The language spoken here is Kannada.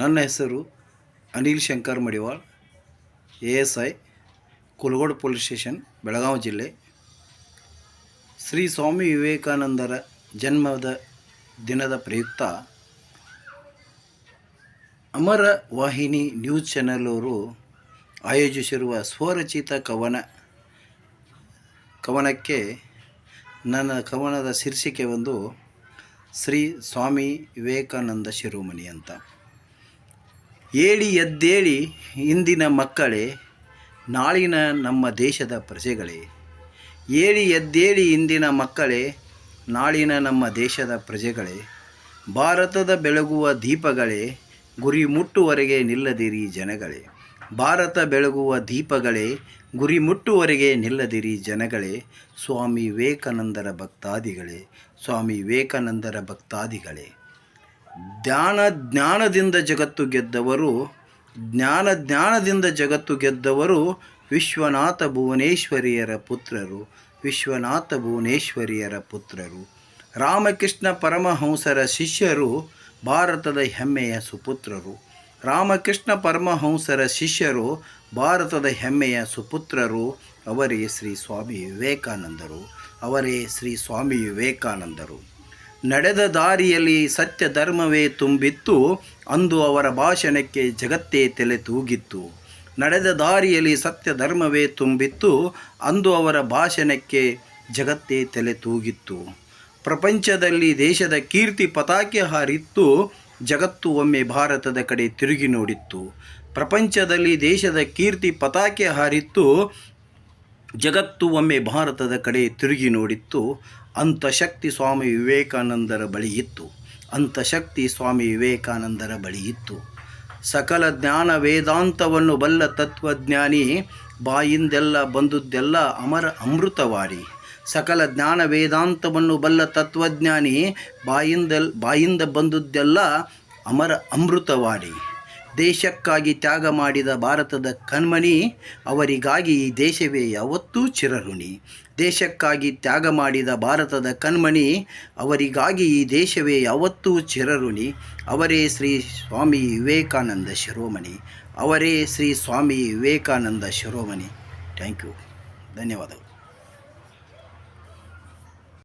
ನನ್ನ ಹೆಸರು Anil Shankar Madiwal A S I Kulagodu police station, Belagavi ಜಿಲ್ಲೆ. ಶ್ರೀ ಸ್ವಾಮಿ ವಿವೇಕಾನಂದರ ಜನ್ಮದ ದಿನದ ಪ್ರಯುಕ್ತ ಅಮರ ವಾಹಿನಿ ನ್ಯೂಸ್ ಚಾನೆಲ್ ಅವರು ಆಯೋಜಿಸಿರುವ ಸ್ವರಚಿತ ಕವನ, ಕವನಕ್ಕೆ ನನ್ನ ಕವನದ ಶೀರ್ಷಿಕೆ ಒಂದು ಶ್ರೀ ಸ್ವಾಮಿ ವಿವೇಕಾನಂದ ಶಿರೋಮಣಿ ಅಂತ. ಏಳಿ ಎದ್ದೇಳಿ ಇಂದಿನ ಮಕ್ಕಳೇ, ನಾಳಿನ ನಮ್ಮ ದೇಶದ ಪ್ರಜೆಗಳೇ. ಏಳಿ ಎದ್ದೇಳಿ ಇಂದಿನ ಮಕ್ಕಳೇ, ನಾಳಿನ ನಮ್ಮ ದೇಶದ ಪ್ರಜೆಗಳೇ. ಭಾರತದ ಬೆಳಗುವ ದೀಪಗಳೇ, ಗುರಿ ಮುಟ್ಟುವರೆಗೆ ನಿಲ್ಲದಿರಿ ಜನಗಳೇ. ಭಾರತ ಬೆಳಗುವ ದೀಪಗಳೇ, ಗುರಿ ಮುಟ್ಟುವರೆಗೆ ನಿಲ್ಲದಿರಿ ಜನಗಳೇ. ಸ್ವಾಮಿ ವಿವೇಕಾನಂದರ ಭಕ್ತಾದಿಗಳೇ, ಸ್ವಾಮಿ ವಿವೇಕಾನಂದರ ಭಕ್ತಾದಿಗಳೇ. ಜ್ಞಾನ, ಜ್ಞಾನದಿಂದ ಜಗತ್ತು ಗೆದ್ದವರು, ಜ್ಞಾನ, ಜ್ಞಾನದಿಂದ ಜಗತ್ತು ಗೆದ್ದವರು ವಿಶ್ವನಾಥ ಭುವನೇಶ್ವರಿಯರ ಪುತ್ರರು, ವಿಶ್ವನಾಥ ಭುವನೇಶ್ವರಿಯರ ಪುತ್ರರು. ರಾಮಕೃಷ್ಣ ಪರಮಹಂಸರ ಶಿಷ್ಯರು ಭಾರತದ ಹೆಮ್ಮೆಯ ಸುಪುತ್ರರು. ರಾಮಕೃಷ್ಣ ಪರಮಹಂಸರ ಶಿಷ್ಯರು ಭಾರತದ ಹೆಮ್ಮೆಯ ಸುಪುತ್ರರು. ಅವರೇ ಶ್ರೀ ಸ್ವಾಮಿ ವಿವೇಕಾನಂದರು. ಅವರೇ ಶ್ರೀ ಸ್ವಾಮಿ ವಿವೇಕಾನಂದರು. ನಡೆದ ದಾರಿಯಲ್ಲಿ ಸತ್ಯ ಧರ್ಮವೇ ತುಂಬಿತ್ತು, ಅಂದು ಅವರ ಭಾಷಣಕ್ಕೆ ಜಗತ್ತೇ ತಲೆ ತೂಗಿತ್ತು ನಡೆದ ದಾರಿಯಲ್ಲಿ ಸತ್ಯ ಧರ್ಮವೇ ತುಂಬಿತ್ತು, ಅಂದು ಅವರ ಭಾಷಣಕ್ಕೆ ಜಗತ್ತೇ ತಲೆ ತೂಗಿತ್ತು ಪ್ರಪಂಚದಲ್ಲಿ ದೇಶದ ಕೀರ್ತಿ ಪತಾಕೆ ಹಾರಿತ್ತು, ಜಗತ್ತು ಒಮ್ಮೆ ಭಾರತದ ಕಡೆ ತಿರುಗಿ ನೋಡಿತ್ತು. ಪ್ರಪಂಚದಲ್ಲಿ ದೇಶದ ಕೀರ್ತಿ ಪತಾಕೆ ಹಾರಿತ್ತು ಜಗತ್ತು ಒಮ್ಮೆ ಭಾರತದ ಕಡೆ ತಿರುಗಿ ನೋಡಿತ್ತು ಅಂತ ಶಕ್ತಿ ಸ್ವಾಮಿ ವಿವೇಕಾನಂದರ ಬಳಿ ಇತ್ತು. ಅಂತಃಶಕ್ತಿ ಶಕ್ತಿ ಸ್ವಾಮಿ ವಿವೇಕಾನಂದರ ಬಳಿ ಇತ್ತು. ಸಕಲ ಜ್ಞಾನ ವೇದಾಂತವನ್ನು ಬಲ್ಲ ತತ್ವಜ್ಞಾನಿ, ಬಾಯಿಂದೆಲ್ಲ ಬಂದುದೆಲ್ಲ ಅಮರ ಅಮೃತವಾರಿ. ಸಕಲ ಜ್ಞಾನ ವೇದಾಂತವನ್ನು ಬಲ್ಲ ತತ್ವಜ್ಞಾನಿ ಬಾಯಿಂದ ಬಾಯಿಂದ ಬಂದುದೆಲ್ಲ ಅಮರ ಅಮೃತವಾಡಿ ದೇಶಕ್ಕಾಗಿ ತ್ಯಾಗ ಮಾಡಿದ ಭಾರತದ ಕಣ್ಮಣಿ, ಅವರಿಗಾಗಿ ಈ ದೇಶವೇ ಯಾವತ್ತೂ ಚಿರಋಣಿ. ದೇಶಕ್ಕಾಗಿ ತ್ಯಾಗ ಮಾಡಿದ ಭಾರತದ ಕಣ್ಮಣಿ, ಅವರಿಗಾಗಿ ಈ ದೇಶವೇ ಯಾವತ್ತೂ ಚಿರಋಣಿ. ಅವರೇ ಶ್ರೀ ಸ್ವಾಮಿ ವಿವೇಕಾನಂದ ಶಿರೋಮಣಿ. ಅವರೇ ಶ್ರೀ ಸ್ವಾಮಿ ವಿವೇಕಾನಂದ ಶಿರೋಮಣಿ. Thank you. ಧನ್ಯವಾದಗಳು.